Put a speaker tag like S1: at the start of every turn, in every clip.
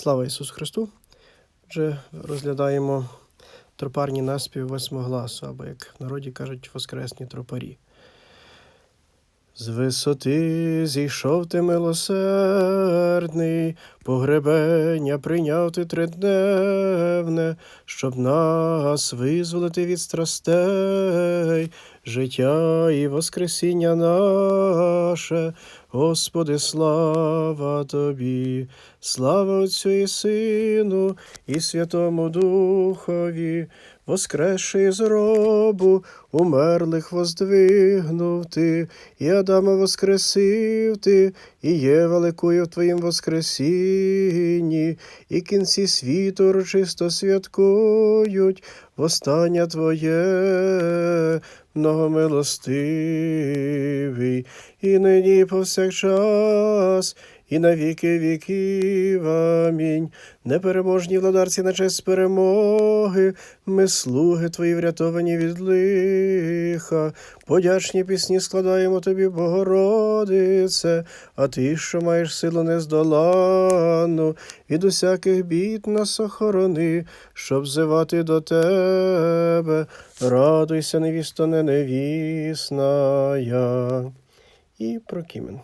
S1: Слава Ісусу Христу! Вже розглядаємо тропарні наспів восьмогласу, або, як в народі кажуть, воскресні тропарі. З висоти зійшов ти милосердний, погребення прийняв ти тридневне, щоб нас визволити від страстей, життя і воскресіння наше. Господи, слава Тобі, слава Отцю і Сину, і Святому Духові, воскресши з робу, умерлих воздвигнув ти, і Адама воскресив ти, і є великою в Твоїм воскресінні, і кінці світу урочисто святкують, восстання Твоє, многомилостивий, і нині повсякчас, і на віки віків. Амінь. Непереможні владарці на честь перемоги, ми слуги Твої врятовані від лиха. Подячні пісні складаємо Тобі, Богородице, а Ти, що маєш силу нездоланну, від усяких бід нас охорони, щоб взивати до Тебе. Радуйся, невісто не невісная. І прокімен.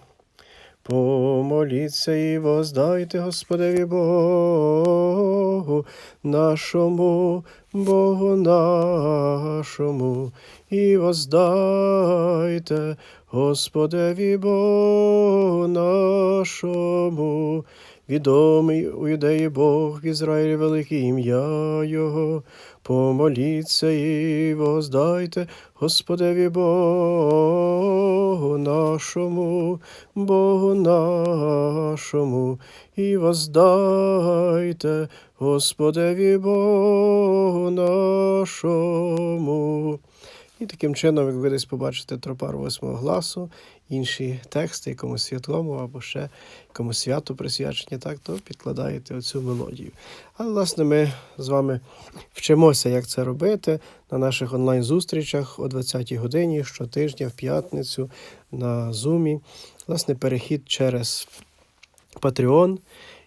S1: Помоліться і воздайте Господеві Богу нашому, Богу нашому, і воздайте Господеві Богу нашому. Відомий у юдеї Бог в Ізраїлі велике ім'я Його. Помоліться і воздайте Господеві Богу нашому, Богу нашому, і воздайте Господеві Богу нашому. І таким чином, як ви десь побачите тропар восьмого гласу, інші тексти, якомусь святому або ще якомусь святу присвячені, так, то підкладаєте оцю мелодію. Але, власне, ми з вами вчимося, як це робити на наших онлайн-зустрічах о 20-й годині щотижня в п'ятницю на Зумі. Власне, перехід через Patreon.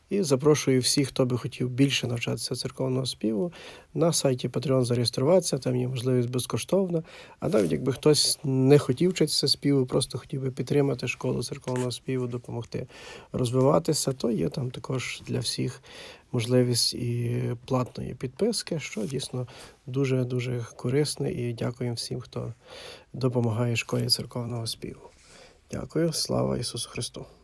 S1: І запрошую всіх, хто би хотів більше навчатися церковного співу, на сайті Patreon зареєструватися, там є можливість безкоштовно. А навіть якби хтось не хотів вчитися співу, просто хотів би підтримати школу церковного співу, допомогти розвиватися, то є там також для всіх можливість і платної підписки, що дійсно дуже дуже корисне. І дякуємо всім, хто допомагає школі церковного співу. Дякую, слава Ісусу Христу!